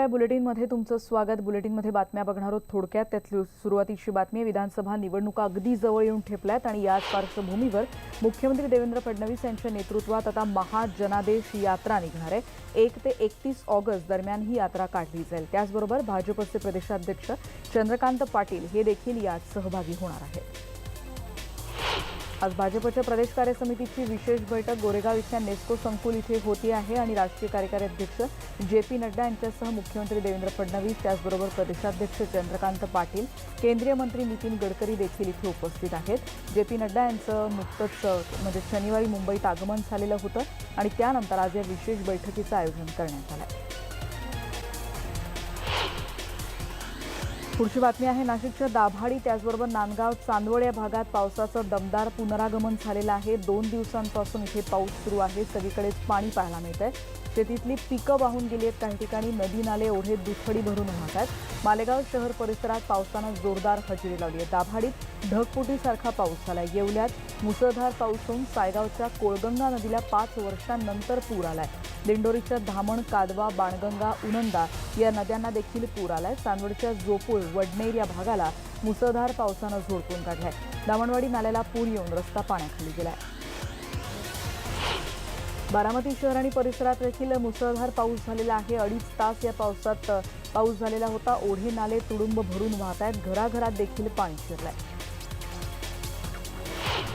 काय बुलेटिनमध्ये तुमचं स्वागत. बुलेटिनमध्ये बातम्या बघणार आहोत थोडक्यात. त्यातली सुरुवातीची बातमी विधानसभा निवडणुका अगदी जवळ येऊन ठेपल्यात आणि याच पार्श्वभूमीवर मुख्यमंत्री देवेंद्र फडणवीस यांच्या नेतृत्वात आता महाजनादेश यात्रा निघणार आहे. एक ते एकतीस ऑगस्ट दरम्यान ही यात्रा काढली जाईल. त्याचबरोबर भाजपचे प्रदेशाध्यक्ष चंद्रकांत पाटील हे देखील यात सहभागी होणार आहेत. आज भाजपच्या प्रदेश कार्य समितीची विशेष बैठक गोरेगाव इथल्या नेस्को संकुल इथे होती आहे आणि राष्ट्रीय कार्यकारी अध्यक्ष जे पी नड्डा यांच्यासह मुख्यमंत्री देवेंद्र फडणवीस त्याचबरोबर प्रदेशाध्यक्ष चंद्रकांत पाटील केंद्रीय मंत्री नितीन गडकरी देखील इथे उपस्थित आहेत. जे पी नड्डा यांचं नुकतंच म्हणजे शनिवारी मुंबईत आगमन झालेलं होतं आणि त्यानंतर आज या विशेष बैठकीचं आयोजन करण्यात आलं पुढची बातमी आहे नाशिकच्या दाभाडी त्याचबरोबर नांदगाव चांदवड या भागात पावसाचं दमदार पुनरागमन झालेलं आहे. दोन दिवसांपासून इथे पाऊस सुरू आहे सगळीकडेच पाणी पाहायला मिळत आहे शेतीतली पिकं वाहून गेली आहेत काही ठिकाणी नदी नाले ओढे दुथडी भरून वाहत आहेत. मालेगाव शहर परिसरात पावसानं जोरदार हजेरी लावली आहे. दाभाडीत ढगफुटीसारखा पाऊस झाला आहे येवल्यात मुसळधार पाऊस होऊन सायगावच्या कोळगंगा नदीला पाच वर्षांनंतर पूर आला आहे दिंडोरीच्या धामण कादवा बाणगंगा उनंदा या नद्यांना देखील पूर आला आहे चांदवडच्या जोपूळ वडनेर या भागाला मुसळधार पावसानं झोडपून काढलाय. दामणवाडी नाल्याला पूर येऊन रस्ता पाण्याखाली गेलाय. बारामती शहर आणि परिसरात देखील मुसळधार पाऊस झालेला आहे. अडीच तास या पावसात पाऊस झालेला होता. ओढे नाले तुडुंब भरून वाहत आहेत घराघरात देखील पाणी शिरलंय.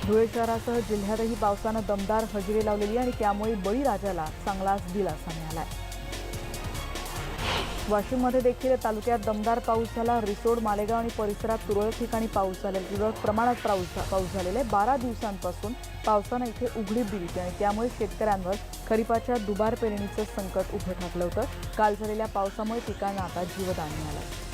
धुळे शहरासह जिल्ह्यातही पावसानं दमदार हजेरी लावलेली आणि त्यामुळे बळीराजाला चांगलाच दिलासा मिळालाय. वाशिममध्ये देखील तालुक्यात दमदार पाऊस झाला. रिसोड मालेगाव आणि परिसरात तुरळक ठिकाणी पाऊस झाला. तुरळक प्रमाणात पाऊस पाऊस झालेला आहे. बारा दिवसांपासून पावसानं इथे उघडीप दिली आणि त्यामुळे शेतकऱ्यांवर खरीपाच्या दुबार पेरणीचं संकट उभं ठाकलं होतं. काल झालेल्या पावसामुळे पिकांना आता जीवदान मिळालं.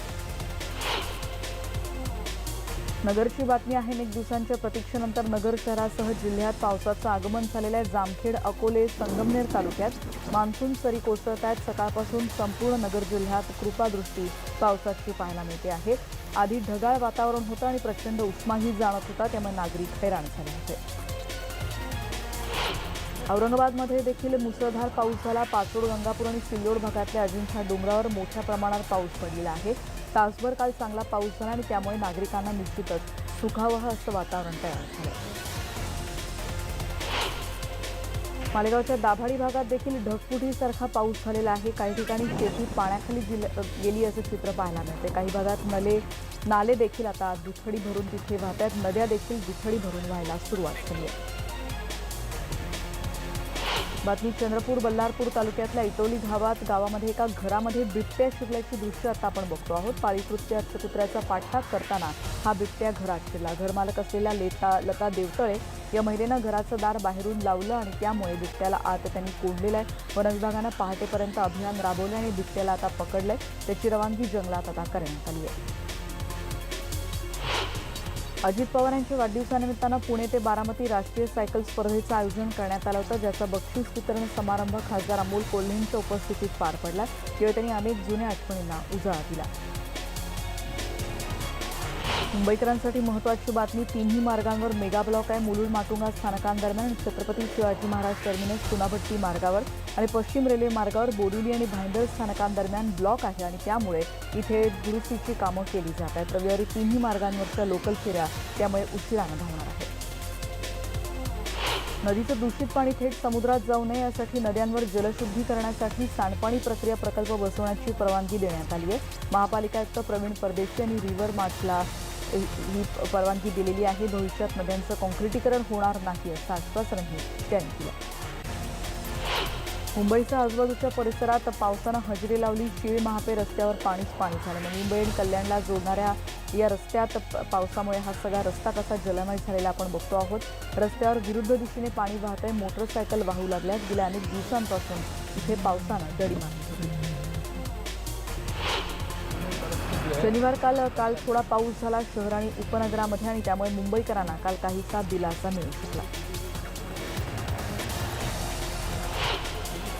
नगरची बातमी आहे एक दिवसांच्या प्रतीक्षेनंतर नगर शहरासह जिल्ह्यात पावसाचं आगमन झालेलं आहे. जामखेड अकोले संगमनेर तालुक्यात मान्सून सरी कोसळत आहेत सकाळपासून संपूर्ण नगर जिल्ह्यात कृपादृष्टी पावसाची पाहायला मिळते आहे. आधी ढगाळ वातावरण होतं आणि प्रचंड उष्माही जाणत होता त्यामुळे नागरिक हैराण झाले होते. औरंगाबादमध्ये देखील मुसळधार पाऊस झाला. पाचोड गंगापूर आणि सिल्लोड भागातल्या अजिंठा डोंगरावर मोठ्या प्रमाणात पाऊस पडलेला आहे. तासभर काल चांगला पाऊस झाला आणि त्यामुळे नागरिकांना निश्चितच सुखावह असं वातावरण तयार झालं. मालेगावच्या दाभाडी भागात देखील ढगफुटीसारखा पाऊस झालेला आहे. काही ठिकाणी शेती पाण्याखाली गेली असं चित्र पाहायला मिळते. काही भागात नले नाले देखील आता दुथडी भरून तिथे वाहत आहेत नद्या देखील दुथडी भरून व्हायला सुरुवात झाली आहे. बातमी चंद्रपूर बल्लारपूर तालुक्यातल्या इटोली गावात गावामध्ये एका घरामध्ये बिबट्या शिरल्याची दृश्य आता आपण बघतो आहोत. पाळीकृत्यात कुत्र्याचा पाठलाग करताना हा बिबट्या घरात शिरला. घरमालक असलेल्या लेता लता देवतळे या महिलेनं घराचं दार बाहेरून लावलं आणि त्यामुळे बिबट्याला आत त्यांनी कोंडलेलं आहे. वन विभागानं पहाटेपर्यंत अभियान राबवलं आणि बिबट्याला आता पकडलंय. त्याची रवानगी जंगलात आता करण्यात आली आहे. अजित पवार यांच्या वाढदिवसानिमित्तानं पुणे ते बारामती राष्ट्रीय सायकल स्पर्धेचं आयोजन करण्यात आलं होतं ज्याचा बक्षीस वितरण समारंभ खासदार अमोल कोल्हेंच्या उपस्थितीत पार पडला. यावेळी त्यांनी अनेक जुन्या आठवणींना उजाळा दिला. मुंबईकरांसाठी महत्त्वाची बातमी तिन्ही मार्गांवर मेगा ब्लॉक आहे. मुलुंड माटुंगा स्थानकांदरम्यान आणि छत्रपती शिवाजी महाराज टर्मिनस चुनाभट्टी मार्गावर आणि पश्चिम रेल्वे मार्गावर बोरिवली आणि भाईंदर स्थानकांदरम्यान ब्लॉक आहे आणि त्यामुळे इथे दुरुस्तीची कामं केली जात आहेत. रविवारी तिन्ही मार्गांवरच्या लोकल फेऱ्या त्यामुळे उशिरानं धावणार आहेत. नदीचं दूषित पाणी थेट समुद्रात जाऊ नये यासाठी नद्यांवर जलशुद्धी करण्यासाठी सांडपाणी प्रक्रिया प्रकल्प बसवण्याची परवानगी देण्यात आली आहे. महापालिका आयुक्त प्रवीण परदेशी यांनी रिव्हर मार्चला ही परवानगी दिलेली आहे. भविष्यात नद्यांचं कॉन्क्रिटीकरण होणार नाही असं आश्वासनही त्यांनी दिलं. मुंबईच्या आजूबाजूच्या परिसरात पावसानं हजेरी लावली. शीळ महापे रस्त्यावर पाणीच पाणी झालं. मग मुंबई आणि कल्याणला जोडणाऱ्या या रस्त्यात पावसामुळे हा सगळा रस्ता कसा जलमय झालेला आपण बघतो आहोत. रस्त्यावर विरुद्ध दिशेने पाणी वाहत आहे मोटरसायकल वाहू लागल्यात. गेल्या अनेक दिवसांपासून इथे पावसानं दडी मारली शनिवार काल काल थोडा पाऊस झाला शहर आणि उपनगरामध्ये आणि त्यामुळे मुंबईकरांना काल काहीसा दिलासा मिळू शकला.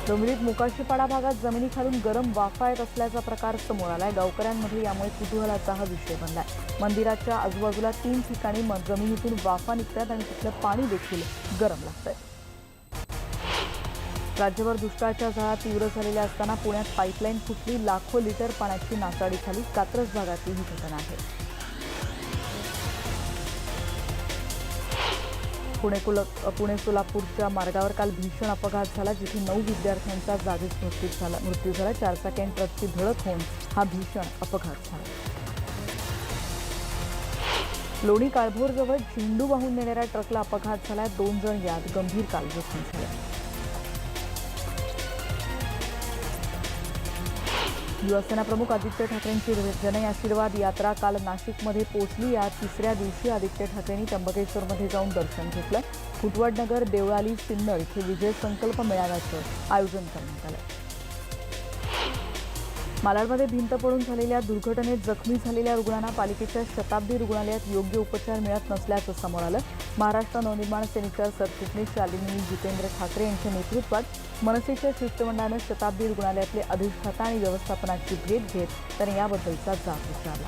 डोंबिवलीत मुकाशीपाडा भागात जमिनीखालून गरम वाफा येत असल्याचा प्रकार समोर आलाय. गावकऱ्यांमध्ये यामुळे कुतूहलाचा हा विषय बनलाय. मंदिराच्या आजूबाजूला तीन ठिकाणी म- जमिनीतून वाफा निघतात आणि तिथलं पाणी देखील गरम लागतंय. राज्यभर दुष्काळाच्या झळा तीव्र झालेल्या असताना पुण्यात पाईपलाईन फुटली लाखो लिटर पाण्याची नासाडी झाली. कात्रज भागातली ही घटना आहे. पुणे कुल पुणे सोलापूरच्या मार्गावर काल भीषण अपघात झाला जिथे नऊ विद्यार्थ्यांचा जागीच मृत्यू झाला. मृत्यू झाला. चारचाकी ट्रकची धडक होऊन हा भीषण अपघात झाला. लोणी काळभोरजवळ झेंडू वाहून नेणाऱ्या ट्रकला अपघात झाला दोन जण यात गंभीर काल जखमी झाले शिवसेना प्रमुख आदित्य ठाकरेंची जनआशीर्वाद यात्रा काल नाशिकमध्ये पोहोचली. या तिसऱ्या दिवशी आदित्य ठाकरेंनी त्र्यंबकेश्वरमध्ये जाऊन दर्शन घेतलं. फुटवडनगर देवळाली सिन्नर इथे विजय संकल्प मेळाव्याचं आयोजन करण्यात आलं. मालाडमध्ये भिंत पडून झालेल्या दुर्घटनेत जखमी झालेल्या रुग्णांना पालिकेच्या शताब्दी रुग्णालयात योग्य उपचार मिळत नसल्याचं समोर आलं. महाराष्ट्र नवनिर्माण सेनेच्या सरचिटणीस शालिनी जितेंद्र ठाकरे यांच्या नेतृत्वात मनसेच्या शिष्टमंडळानं शताब्दी रुग्णालयातले अधिष्ठाता आणि व्यवस्थापनाची भेट घेत त्याने याबद्दलचा जाब विचारला.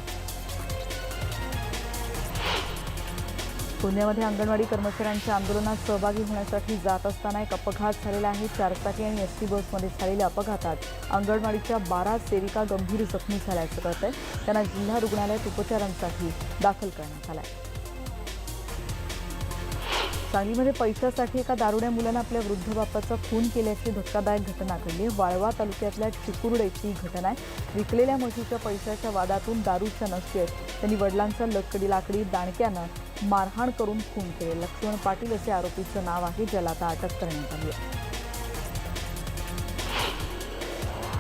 पुण्यामध्ये अंगणवाडी कर्मचाऱ्यांच्या आंदोलनात सहभागी होण्यासाठी जात असताना एक अपघात झालेला आहे. चारचाकी आणि एस टी बसमध्ये झालेल्या अपघातात अंगणवाडीच्या बारा सेविका गंभीर जखमी झाल्याचं कळत आहे त्यांना जिल्हा रुग्णालयात उपचारांसाठी दाखल करण्यात आलं आहे सांगलीमध्ये पैशासाठी एका दारुड्या मुलानं आपल्या वृद्ध बापाचा खून केल्याची धक्कादायक घटना घडली. वाळवा तालुक्यातल्या चिकुर्डेची ही घटना आहे. विकलेल्या म्हशीच्या पैशाच्या वादातून दारूच्या नशेत त्यांनी वडिलांचा लकडी लाकडी दाणक्यानं मारहाण करून खून केले. लक्ष्मण पाटील असे आरोपीचं नाव आहे ज्याला आता अटक करण्यात आली आहे.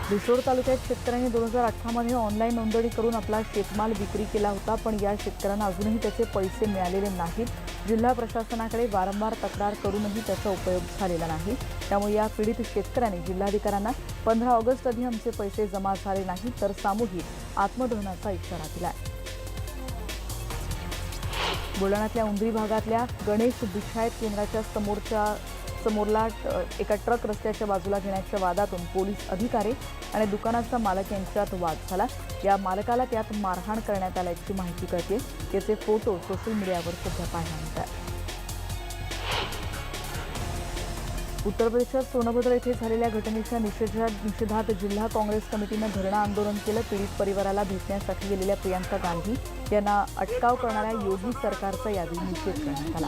रिसोड तालुक्यात शेतकऱ्यांनी दोन हजार अठरामध्ये ऑनलाईन नोंदणी करून आपला शेतमाल विक्री केला होता पण या शेतकऱ्यांना अजूनही त्याचे पैसे मिळालेले नाहीत. जिल्हा प्रशासनाकडे वारंवार तक्रार करूनही त्याचा उपयोग झालेला नाही. त्यामुळे या पीडित शेतकऱ्यांनी जिल्हाधिकाऱ्यांना पंधरा ऑगस्ट आधी आमचे पैसे जमा झाले नाही तर सामूहिक आत्मदहनाचा इशारा दिला बुलढाण्यातल्या उंदरी भागातल्या गणेश बिछायत केंद्राच्या समोरच्या समोरला एका ट्रक रस्त्याच्या बाजूला घेण्याच्या वादातून पोलीस अधिकारी आणि दुकानाचा मालक यांच्यात वाद झाला. या मालकाला त्यात मारहाण करण्यात आल्याची माहिती कळते त्याचे फोटो सोशल मीडियावर सध्या पाहायला मिळतात उत्तर प्रदेशात सोनभद्र येथे झालेल्या घटनेच्या निषेधा निषेधात जिल्हा काँग्रेस कमिटीनं धरणं आंदोलन केलं. पीडित परिवाराला भेटण्यासाठी गेलेल्या प्रियंका गांधी यांना अटकाव करणाऱ्या योगी सरकारचा यावेळी निषेध करण्यात आला.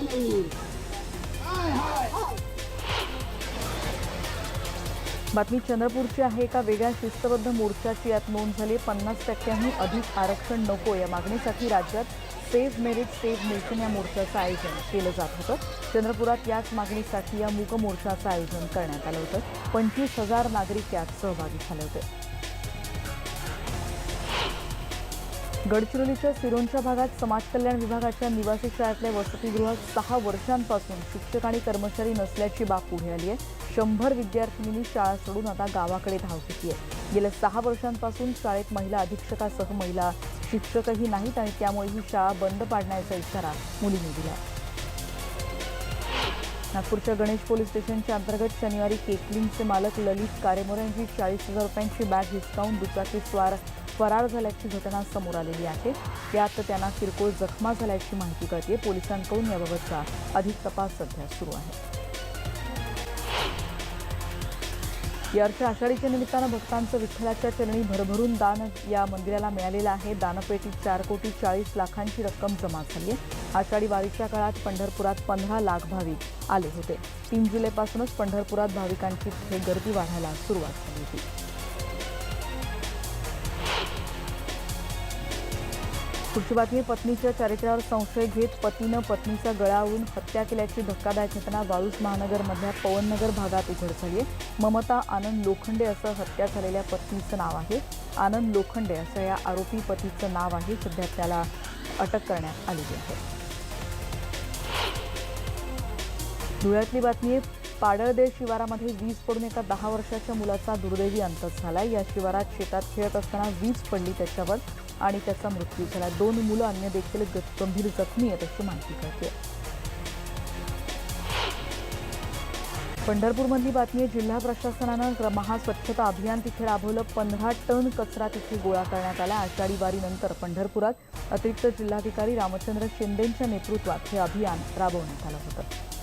बातमी चंद्रपूरची आहे. एका वेगळ्या शिस्तबद्ध मोर्चाची यात नोंद झाली. पन्नास टक्क्यांहून अधिक आरक्षण नको या मागणीसाठी राज्यात सेव्ह मेरिट सेव्ह नेशन या मोर्चाचं आयोजन केलं जात होतं. चंद्रपुरात याच मागणीसाठी या मूक मोर्चाचं आयोजन करण्यात आलं होतं. पंचवीस हजार नागरिक यात सहभागी झाले होते. गडचिरोलीच्या सिरोंच्या भागात समाज कल्याण विभागाच्या निवासी शाळेतल्या वसतिगृहात सहा वर्षांपासून शिक्षक आणि कर्मचारी नसल्याची बाब पुढे आली आहे. शंभर विद्यार्थिनींनी शाळा सोडून आता गावाकडे धाव घेतली आहे. गेल्या सहा वर्षांपासून शाळेत महिला अधीक्षकासह महिला शिक्षकही नाहीत आणि त्यामुळे ही शाळा बंद पाडण्याचा इशारा मुलींनी दिला आहे. नागपूरच्या गणेश पोलीस स्टेशनच्या अंतर्गत शनिवारी केकलिंगचे मालक ललित कारेमोर यांची चाळीस हजार रुपयांची बॅग हिसकावून दुचाकी स्वार फरार झाल्याची घटना समोर आलेली आहे. यात त्यांना किरकोळ जखमा झाल्याची माहिती कळते पोलिसांकडून याबाबतचा अधिक तपास सध्या सुरू आहे. यावर्षी आषाढीच्या निमित्तानं भक्तांचं विठ्ठलाच्या चरणी भरभरून दान या मंदिराला मिळालेलं आहे. दानपेटीत चार कोटी चाळीस लाखांची रक्कम जमा झाली आहे. आषाढी वारीच्या काळात पंढरपुरात पंधरा लाख भाविक आले होते. तीन जुलैपासूनच पंढरपुरात भाविकांची थेट गर्दी वाढायला सुरुवात झाली होती. पुढची बातमी पत्नीच्या चारित्र्यावर संशय घेत पतीनं पत्नीचा गळावरून हत्या केल्याची धक्कादायक घटना वाळूज महानगरमधल्या पवननगर भागात उघड झाली आहे. ममता आनंद लोखंडे असं हत्या झालेल्या पत्नीचं नाव आहे. आनंद लोखंडे असं या आरोपी पतीचं नाव आहे. सध्या त्याला अटक करण्यात आलेली आहे. धुळ्यातली बातमी आहे. पाडळदे शिवारामध्ये वीज पडून एका दहा वर्षाच्या मुलाचा दुर्दैवी अंत झाला. या शिवारात शेतात खेळत असताना वीज पडली त्याच्यावर आणि त्याचा मृत्यू झाला. दोन मुलं अन्य देखील गंभीर जखमी आहेत अशी माहिती कळते पंढरपूरमधली बातमी आहे जिल्हा प्रशासनानं महास्वच्छता अभियान तिथे राबवलं. पंधरा टन कचरा तिथे गोळा करण्यात आला. आषाढी वारीनंतर पंढरपुरात अतिरिक्त जिल्हाधिकारी रामचंद्र शिंदेंच्या नेतृत्वात हे अभियान राबवण्यात आलं होतं.